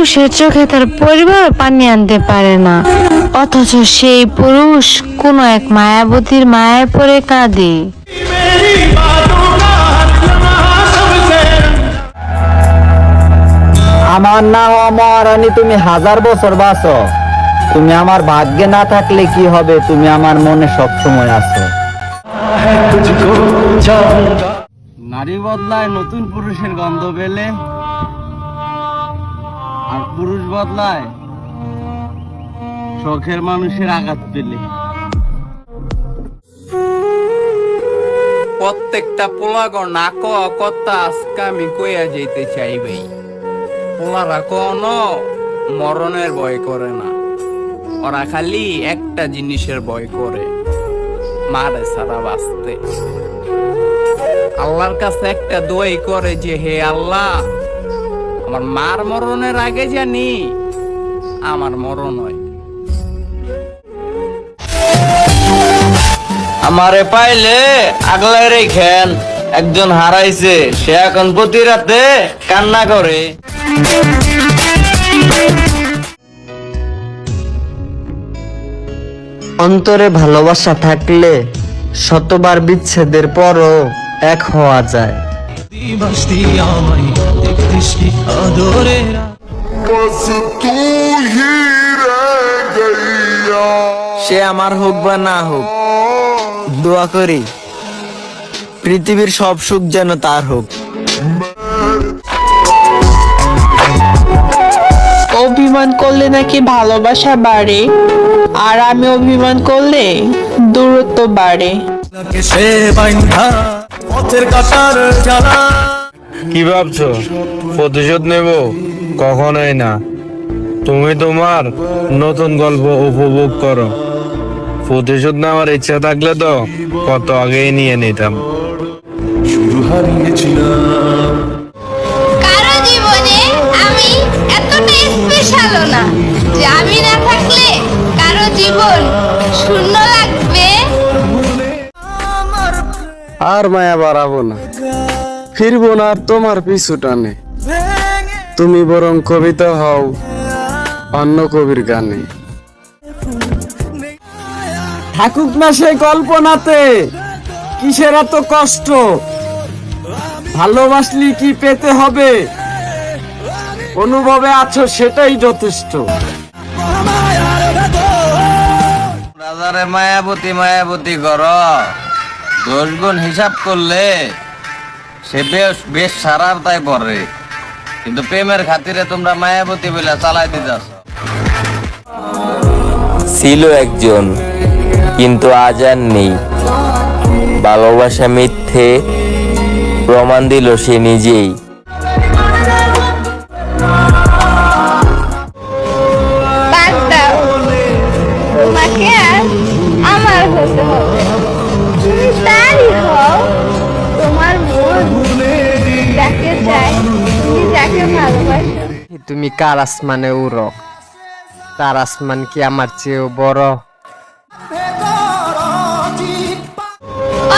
পুরুষের চোখে তার পরিবার পানি আনতে পারে না। অথচ সেই পুরুষ কোনো এক মায়াবতীর মায়ায় পড়ে কাঁদে। আমার না হওয়া মহারানী তুমি হাজার বছর বাঁচো। তুমি আমার ভাগ্যে না থাকলে কি হবে? তুমি আমার মনে সবসময় আছো। নারী বদলায় নতুন পুরুষের গন্ধ পেলে আর পুরুষ বদলায় শখের মানুষের আঘাত পেলে। প্রত্যেকটা পোলাগর না ক কথা আজকে আমি কইয়া যাইতে চাইবেই পোলারা কোনো মরণের ভয় করে না। ওরা খালি একটা জিনিসের ভয় করে, মারে সারা বাঁচতে। আল্লাহর কাছে একটা দোয়াই করে যে, হে আল্লাহ আমার মার মরণের আগে জানি আমার মরণ হয়। আমারে পাইলে আগলাই রেখেন একজন হারাইছে সে এখন প্রতি রাতে কান্না করে। অন্তরে ভালোবাসা থাকলে শতবার বিচ্ছেদের পরও এক হওয়া যায়। বাসতি আমায় কি আদরে বস সে আমার হোক বা না হোক দোয়া করি পৃথিবীর সব সুখ যেন তার হোক। অভিমান করলে নাকি ভালোবাসা বাড়ে আর আমি অভিমান করলে দূরত্ব বাড়ে। পথের কাটার জ্বালা। কি ভাবছ? প্রতিশোধ নেব? কখনোই না। তুমি তোমার নতুন গল্প উপভোগ করো। প্রতিশোধ নেওয়ার ইচ্ছা থাকলে তো কত আগেই নিয়ে নিতাম। শুরু হারিয়েছিলাম। আর মায়া বাড়াবো না। ফিরবো না আর তোমার পিছু টানে। তুমি বরং কবিতা হও অন্য কবির গানে। থাকুক না সেই কল্পনাতে কিসের এত কষ্ট? ভালোবাসলি কি পেতে হবে? অনুভবে আছো সেটাই যথেষ্ট। রাজারে মায়াবতী মায়াবতী কর। দশ গুণ হিসাব করলে সে বেশ বেশ সারার তাই পরে। কিন্তু প্রেমের খাতিরে তোমরা মায়াবতী বলে চালাই দিতেছ ছিল একজন কিন্তু আজ আর নেই। ভালোবাসা মিথ্যে প্রমাণ দিল সে নিজেই। আমার হতে হবে। তুমি তারই হও তোমার মন যাকে চাই তুমি যাকে ভালোবাসো। তুমি কার আসমানে উড়ো? তার আসমান কি আমার চেয়েও বড়?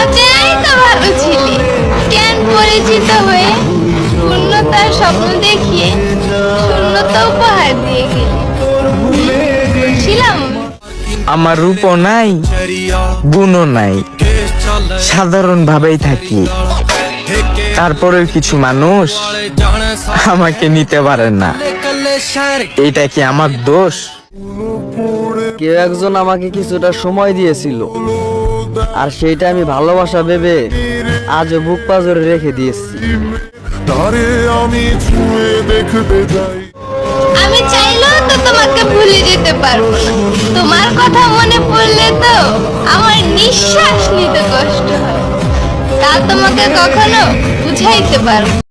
অচেনাই তো ভালো ছিলে কেন পরিচিত হয়ে শূন্যতার স্বপ্ন দেখিয়ে শূন্যতা উপহার দিয়ে গেলে। ছিলাম আমার রূপও নাই গুণও নাই। সাধারণ ভাবেই থাকি। তারপরেও কিছু মানুষ আমাকে নিতে পারে না। এটা কি আমার দোষ? কেউ একজন আমাকে কিছুটা সময় দিয়েছিল। আর সেইটা আমি ভালোবাসা ভেবে আজও বুক পাজরে রেখে দিয়েছি। আমি ছুঁয়ে দেখতে যাই। আমি চাইলেও তো তোমাকে ভুলে যেতে পারব তোমার কথা মনে পড়লে তো আমার নিঃশ্বাস নিতে কষ্ট হয় তা তোমাকে কখনো বুঝাইতে পারব।